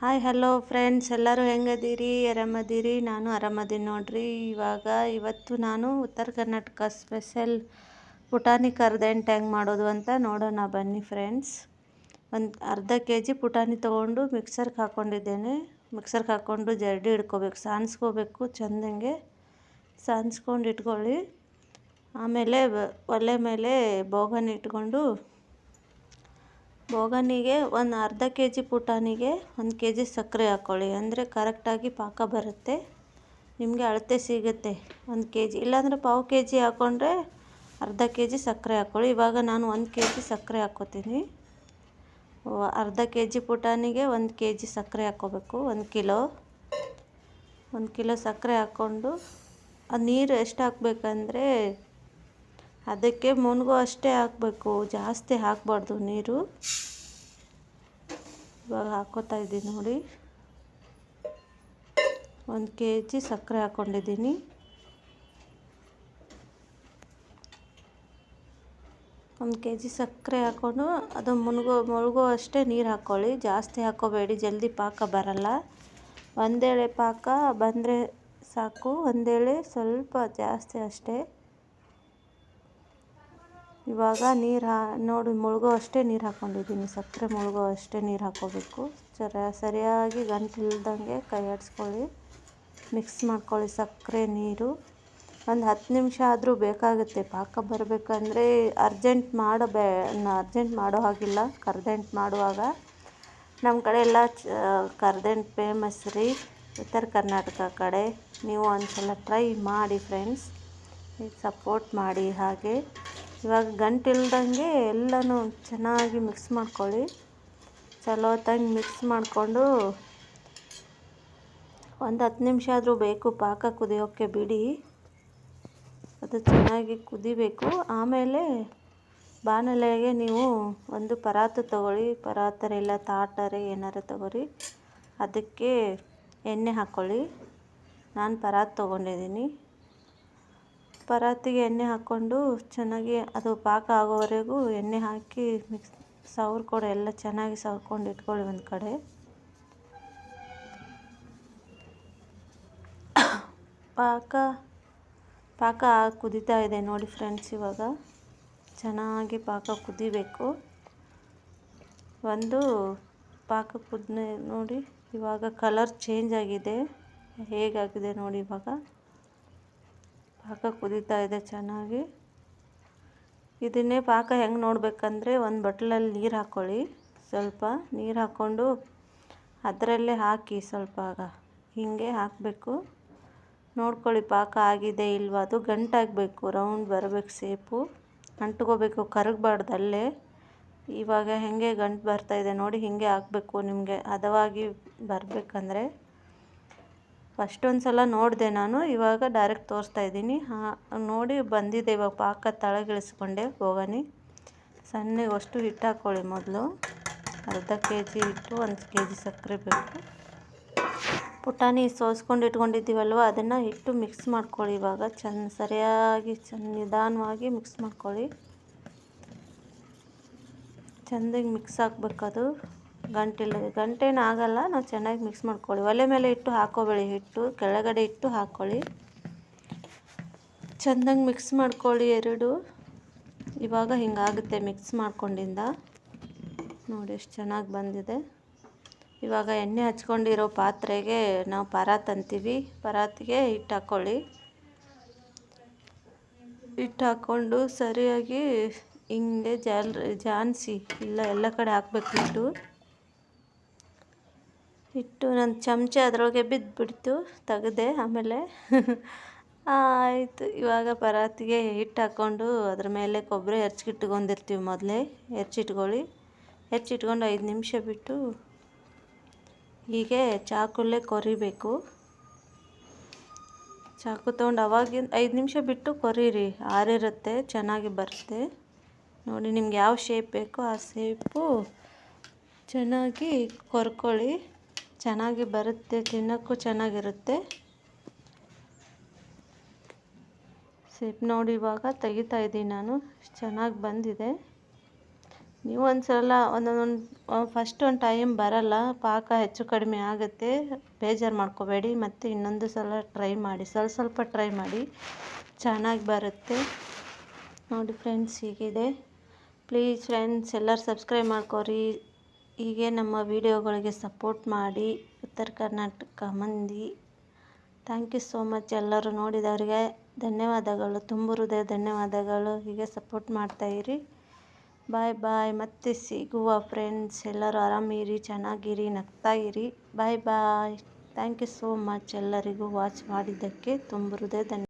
Hi hello friends ಎಲ್ಲರೂ ಹೆಂಗದೀರಿ? ಆರಾಮದೀರಿ? ನಾನು ಆರಾಮದೀನಿ ನೋಡ್ರಿ. ಇವಾಗ ಇವತ್ತು ನಾನು ಉತ್ತರ ಕರ್ನಾಟಕ ಸ್ಪೆಷಲ್ ಪುಟಾಣಿ ಕರ್ದೆಂಟು ಹೆಂಗೆ ಮಾಡೋದು ಅಂತ ನೋಡೋಣ ಬನ್ನಿ ಫ್ರೆಂಡ್ಸ್ ಒಂದು ಅರ್ಧ ಕೆ ಜಿ ಪುಟಾಣಿ ತೊಗೊಂಡು ಮಿಕ್ಸರ್ಗೆ ಹಾಕ್ಕೊಂಡಿದ್ದೇನೆ ಮಿಕ್ಸರ್ಗೆ ಹಾಕ್ಕೊಂಡು ಜರಡಿ ಇಡ್ಕೋಬೇಕು ಸಾನ್ಸ್ಕೋಬೇಕು ಚೆಂದಂಗೆ ಸಾನ್ಸ್ಕೊಂಡು ಇಟ್ಕೊಳ್ಳಿ. ಆಮೇಲೆ ಒಲೆ ಮೇಲೆ ಬೋಗನ್ ಇಟ್ಕೊಂಡು ಬೋಗನಿಗೆ ಒಂದು ಅರ್ಧ ಕೆ ಜಿ ಪುಟಾಣಿಗೆ ಒಂದು ಕೆ ಜಿ ಸಕ್ಕರೆ ಹಾಕ್ಕೊಳ್ಳಿ ಅಂದರೆ ಕರೆಕ್ಟಾಗಿ ಪಾಕ ಬರುತ್ತೆ. ನಿಮಗೆ ಅಳತೆ ಸಿಗುತ್ತೆ. ಒಂದು ಕೆ ಜಿ ಇಲ್ಲಾಂದರೆ ಪಾವು ಕೆ ಜಿ ಹಾಕ್ಕೊಂಡ್ರೆ ಅರ್ಧ ಕೆ ಜಿ ಸಕ್ಕರೆ ಹಾಕ್ಕೊಳ್ಳಿ ಇವಾಗ ನಾನು ಒಂದು ಕೆ ಜಿ ಸಕ್ಕರೆ ಹಾಕ್ಕೋತೀನಿ ಅರ್ಧ ಕೆ ಜಿ ಪುಟಾಣಿಗೆ ಒಂದು ಕೆ ಜಿ ಸಕ್ಕರೆ ಹಾಕ್ಕೋಬೇಕು ಒಂದು ಕಿಲೋ. ಒಂದು ಕಿಲೋ ಸಕ್ಕರೆ ಹಾಕ್ಕೊಂಡು ಆ ನೀರು ಎಷ್ಟು ಹಾಕ್ಬೇಕಂದ್ರೆ ಅದಕ್ಕೆ ಮುನ್ಗು ಅಷ್ಟೇ ಹಾಕಬೇಕು. ಜಾಸ್ತಿ ಹಾಕಬಾರ್ದು ನೀರು. ಇವಾಗ ಹಾಕೋತಾ ಇದ್ದೀನಿ ನೋಡಿ. ಒಂದು ಕೆ ಜಿ ಸಕ್ಕರೆ ಹಾಕ್ಕೊಂಡಿದ್ದೀನಿ. ಒಂದು ಕೆ ಜಿ ಸಕ್ಕರೆ ಹಾಕ್ಕೊಂಡು ಅದು ಮುನ್ಗೋ, ಮುಳುಗೋ ಅಷ್ಟೇ ನೀರು ಹಾಕ್ಕೊಳ್ಳಿ. ಜಾಸ್ತಿ ಹಾಕ್ಕೋಬೇಡಿ. ಜಲ್ದಿ ಪಾಕ ಬರಲ್ಲ. ಒಂದೇಳೆ ಪಾಕ ಬಂದರೆ ಸಾಕು. ಒಂದೇಳೆ ಸ್ವಲ್ಪ ಜಾಸ್ತಿ ಅಷ್ಟೇ. ಇವಾಗ ನೀರು ಹಾ, ನೋಡಿ ಮುಳುಗೋ ಅಷ್ಟೇ ನೀರು ಹಾಕ್ಕೊಂಡಿದ್ದೀನಿ ಸಕ್ಕರೆ ಮುಳುಗೋ ಅಷ್ಟೇ ನೀರು ಹಾಕ್ಕೋಬೇಕು ಸರ, ಸರಿಯಾಗಿ ಗಂಟಿಲ್ದಂಗೆ ಕೈ ಆಡಿಸ್ಕೊಳ್ಳಿ. ಮಿಕ್ಸ್ ಮಾಡ್ಕೊಳ್ಳಿ ಸಕ್ಕರೆ, ನೀರು. ಒಂದು ಹತ್ತು ನಿಮಿಷ ಆದರೂ ಬೇಕಾಗುತ್ತೆ. ಪಾಕ ಬರಬೇಕಂದ್ರೆ ಅರ್ಜೆಂಟ್ ಮಾಡಬೇ ಅರ್ಜೆಂಟ್ ಮಾಡೋ ಹಾಗಿಲ್ಲ. ಕರ್ದೆಂಟ್ ಮಾಡುವಾಗ ನಮ್ಮ ಕಡೆ ಎಲ್ಲ ಚ ಕರ್ದಂಟು ಫೇಮಸ್ ರೀ. ಉತ್ತರ ಕರ್ನಾಟಕ ಕಡೆ. ನೀವು ಒಂದು ಸಲ ಟ್ರೈ ಮಾಡಿ ಫ್ರೆಂಡ್ಸ್ ಸಪೋರ್ಟ್ ಮಾಡಿ ಹಾಗೆ. ಇವಾಗ ಗಂಟಿಲ್ದಂಗೆ ಎಲ್ಲನೂ ಚೆನ್ನಾಗಿ ಮಿಕ್ಸ್ ಮಾಡ್ಕೊಳ್ಳಿ. ಚಲೋ ಮಿಕ್ಸ್ ಮಾಡಿಕೊಂಡು ಒಂದು ಹತ್ತು ನಿಮಿಷ ಆದರೂ ಬೇಕು ಪಾಕ ಕುದಿಯೋಕ್ಕೆ ಬಿಡಿ. ಅದು ಚೆನ್ನಾಗಿ ಕುದಿಬೇಕು. ಆಮೇಲೆ ಬಾಣಲೆಗೆ ನೀವು ಒಂದು ಪರಾತು ತಗೊಳ್ಳಿ. ಪರಾತರೆ ಇಲ್ಲ ತಾಟರೆ ಏನಾರು ತಗೊಳ್ಳಿ. ಅದಕ್ಕೆ ಎಣ್ಣೆ ಹಾಕ್ಕೊಳ್ಳಿ ನಾನು ಪರಾತ್ ತೊಗೊಂಡಿದ್ದೀನಿ. ಪರಾತಿಗೆ ಎಣ್ಣೆ ಹಾಕ್ಕೊಂಡು ಚೆನ್ನಾಗಿ ಅದು ಪಾಕ ಆಗೋವರೆಗೂ ಎಣ್ಣೆ ಹಾಕಿ ಮಿಕ್ಸ್ ಸವರ್ಕೊಡು ಎಲ್ಲ ಚೆನ್ನಾಗಿ ಸವರ್ಕೊಂಡು ಇಟ್ಕೊಳ್ಳಿ ಒಂದು ಕಡೆ. ಪಾಕ ಪಾಕ ಕುದೀತಾ ಇದೆ ನೋಡಿ ಫ್ರೆಂಡ್ಸ್ ಇವಾಗ. ಚೆನ್ನಾಗಿ ಪಾಕ ಕುದಿಬೇಕು. ಒಂದು ಪಾಕ ಕುದ್ನೆ ನೋಡಿ ಇವಾಗ ಕಲರ್ ಚೇಂಜ್ ಆಗಿದೆ. ಹೇಗಾಗಿದೆ ನೋಡಿ ಇವಾಗ? ಪಾಕ ಕುದೀತಾ ಇದೆ ಚೆನ್ನಾಗಿ. ಇದನ್ನೇ ಪಾಕ ಹೆಂಗೆ ನೋಡಬೇಕಂದ್ರೆ ಒಂದು ಬಟ್ಲಲ್ಲಿ ನೀರು ಹಾಕ್ಕೊಳ್ಳಿ ಸ್ವಲ್ಪ ನೀರು ಹಾಕ್ಕೊಂಡು ಅದರಲ್ಲೇ ಹಾಕಿ ಸ್ವಲ್ಪ ಆಗ ಹೀಗೆ ಹಾಕಬೇಕು. ನೋಡ್ಕೊಳ್ಳಿ ಪಾಕ ಆಗಿದೆ ಇಲ್ವಾ. ಅದು ಗಂಟಾಗಬೇಕು, ರೌಂಡ್ ಬರಬೇಕು ಸೇಪು. ಅಂಟ್ಕೋಬೇಕು ಕರಗಬಾರ್ದು ಅಲ್ಲೇ ಇವಾಗ ಹೇಗೆ ಗಂಟು ಬರ್ತಾಯಿದೆ ನೋಡಿ, ಹೀಗೆ ಹಾಕಬೇಕು ನಿಮಗೆ. ಹದವಾಗಿ ಬರಬೇಕಂದ್ರೆ ಫಸ್ಟ್ ಒಂದು ಸಲ ನೋಡಿದೆ ನಾನು, ಇವಾಗ ಡೈರೆಕ್ಟ್ ತೋರಿಸ್ತಾ ಇದ್ದೀನಿ. ನೋಡಿ ಬಂದಿದೆ ಇವಾಗ ಪಾಕ ತಳಗಿಳಿಸ್ಕೊಂಡೆ ಬೋಗನಿ ಸಣ್ಣಗೆ ಅಷ್ಟು ಹಿಟ್ಟು ಹಾಕ್ಕೊಳ್ಳಿ ಮೊದಲು. ಅರ್ಧ ಕೆ ಜಿ ಹಿಟ್ಟು, ಒಂದು ಕೆ ಜಿ ಸಕ್ಕರೆ ಬೇಕು. ಪುಟಾಣಿ ಸೋಸ್ಕೊಂಡು ಇಟ್ಕೊಂಡಿದ್ದೀವಲ್ವ, ಅದನ್ನು ಹಿಟ್ಟು ಮಿಕ್ಸ್ ಮಾಡ್ಕೊಳ್ಳಿ ಇವಾಗ. ಚೆನ್ನ ಸರಿಯಾಗಿ ಚೆನ್ನ ನಿಧಾನವಾಗಿ ಮಿಕ್ಸ್ ಮಾಡ್ಕೊಳ್ಳಿ. ಚೆಂದಾಗಿ ಮಿಕ್ಸ್ ಹಾಕ್ಬೇಕದು ಗಂಟಿಲ್ಲ ಗಂಟೇನು ಆಗಲ್ಲ, ನಾವು ಚೆನ್ನಾಗಿ ಮಿಕ್ಸ್ ಮಾಡ್ಕೊಳ್ಳಿ. ಒಲೆ ಮೇಲೆ ಇಟ್ಟು ಹಾಕೋಬೇಡಿ, ಹಿಟ್ಟು ಕೆಳಗಡೆ ಇಟ್ಟು ಹಾಕ್ಕೊಳ್ಳಿ ಚೆಂದಾಗಿ ಮಿಕ್ಸ್ ಮಾಡ್ಕೊಳ್ಳಿ ಎರಡು. ಇವಾಗ ಹಿಂಗಾಗುತ್ತೆ ಮಿಕ್ಸ್ ಮಾಡ್ಕೊಂಡಿಂದ. ನೋಡಿ ಎಷ್ಟು ಚೆನ್ನಾಗಿ ಬಂದಿದೆ. ಇವಾಗ ಎಣ್ಣೆ ಹಚ್ಕೊಂಡಿರೋ ಪಾತ್ರೆಗೆ ನಾವು ಪರಾತ್ ಅಂತೀವಿ. ಪರಾತಿಗೆ ಹಿಟ್ಟು ಹಾಕ್ಕೊಳ್ಳಿ ಹಿಟ್ಟು ಹಾಕ್ಕೊಂಡು ಸರಿಯಾಗಿ ಹಿಂಗೆ ಜಾಲ್, ಜಾನ್ಸಿ, ಇಲ್ಲ ಎಲ್ಲ ಕಡೆ ಹಾಕ್ಬೇಕು ಹಿಟ್ಟು. ಹಿಟ್ಟು ನನ್ನ ಚಮಚ ಅದರೊಳಗೆ ಬಿದ್ದುಬಿಡ್ತು ತೆಗೆದೆ ಆಮೇಲೆ. ಆಯಿತು, ಇವಾಗ ಪರಾತಿಗೆ ಹಿಟ್ಟು ಹಾಕ್ಕೊಂಡು ಅದ್ರ ಮೇಲೆ ಕೊಬ್ಬರಿ ಹೆಚ್ಚಿಟ್ಕೊಂಡಿರ್ತೀವಿ ಮೊದಲೇ ಹೆಚ್ಚಿಟ್ಕೊಳ್ಳಿ ಹೆಚ್ಚಿಟ್ಕೊಂಡು ಐದು ನಿಮಿಷ ಬಿಟ್ಟು ಹೀಗೆ ಚಾಕುಲ್ಲೇ ಕೊರಿಬೇಕು. ಚಾಕು ತೊಗೊಂಡು ಅವಾಗಿಂದ ಐದು ನಿಮಿಷ ಬಿಟ್ಟು ಕೊರೀರಿ, ಆರಿರುತ್ತೆ, ಚೆನ್ನಾಗಿ ಬರುತ್ತೆ. ನೋಡಿ ನಿಮ್ಗೆ ಯಾವ ಶೇಪ್ ಬೇಕೋ ಆ ಶೇಪು ಚೆನ್ನಾಗಿ ಕೊರ್ಕೊಳ್ಳಿ. ಚೆನ್ನಾಗಿ ಬರುತ್ತೆ, ತಿನ್ನೋಕ್ಕೂ ಚೆನ್ನಾಗಿರುತ್ತೆ. ಸಿಪ್ ನೋಡಿ ಇವಾಗ ತೆಗಿತಾ ಇದ್ದೀನಿ ನಾನು, ಚೆನ್ನಾಗಿ ಬಂದಿದೆ. ನೀವು ಒಂದು ಸಲ ಒಂದೊಂದು ಫಸ್ಟ್ ಒಂದು ಟೈಮ್ ಬರಲ್ಲ, ಪಾಕ ಹೆಚ್ಚು ಕಡಿಮೆ ಆಗುತ್ತೆ, ಬೇಜಾರು ಮಾಡ್ಕೋಬೇಡಿ, ಮತ್ತು ಇನ್ನೊಂದು ಸಲ ಟ್ರೈ ಮಾಡಿ, ಸ್ವಲ್ಪ ಸ್ವಲ್ಪ ಟ್ರೈ ಮಾಡಿ, ಚೆನ್ನಾಗಿ ಬರುತ್ತೆ. ನೋಡಿ ಫ್ರೆಂಡ್ಸ್ ಹೀಗಿದೆ. ಪ್ಲೀಸ್ ಫ್ರೆಂಡ್ಸ್ ಎಲ್ಲರೂ ಸಬ್ಸ್ಕ್ರೈಬ್ ಮಾಡ್ಕೋರಿ. ಹೀಗೆ ನಮ್ಮ ವಿಡಿಯೋಗಳಿಗೆ ಸಪೋರ್ಟ್ ಮಾಡಿ ಉತ್ತರ ಕರ್ನಾಟಕ ಮಂದಿ. ಥ್ಯಾಂಕ್ ಯು ಸೋ ಮಚ್ ಎಲ್ಲರೂ ನೋಡಿದವರಿಗೆ. ಧನ್ಯವಾದಗಳು. ತುಂಬ ಹೃದಯ ಧನ್ಯವಾದಗಳು. ಹೀಗೆ ಸಪೋರ್ಟ್ ಮಾಡ್ತಾಯಿರಿ ಬಾಯ್ ಬಾಯ್. ಮತ್ತೆ ಸಿಗುವ ಫ್ರೆಂಡ್ಸ್ ಎಲ್ಲರೂ ಆರಾಮಿರಿ, ಚೆನ್ನಾಗಿರಿ, ನಗ್ತಾ ಇರಿ. Bye bye. Thank you so much ಎಲ್ಲರಿಗೂ ವಾಚ್ ಮಾಡಿದ್ದಕ್ಕೆ. ತುಂಬ ಹೃದಯ ಧನ್ಯ